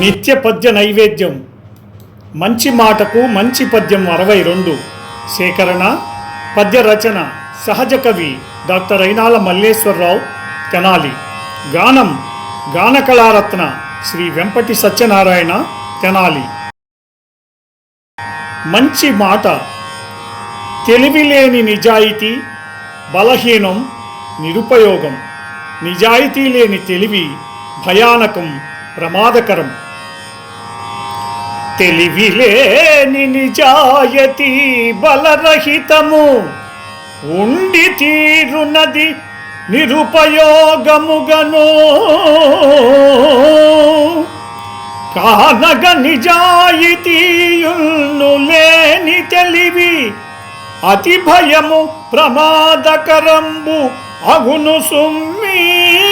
నిత్య పద్య నైవేద్యం. మంచి మాటకు మంచి పద్యం అరవై రెండు. సేకరణ పద్య రచన సహజ కవి డాక్టర్ అయినాల మల్లేశ్వరరావు తెనాలి. గానం గానకళారత్న శ్రీ వెంపటి సత్యనారాయణ తెనాలి. మంచి మాట తెలివిలేని నిజాయితీ బలహీనం నిరుపయోగం. నిజాయితీ లేని తెలివి భయానకం ప్రమాదకరం. తెలివిలేని నిజాయతి బలరహితము. ఉండి తీరునది నిరుపయోగముగను. కానగ నిజాయితీయుల్ను లేని తెలివి అతి భయము ప్రమాదకరంబు అగును సుమ్మీ.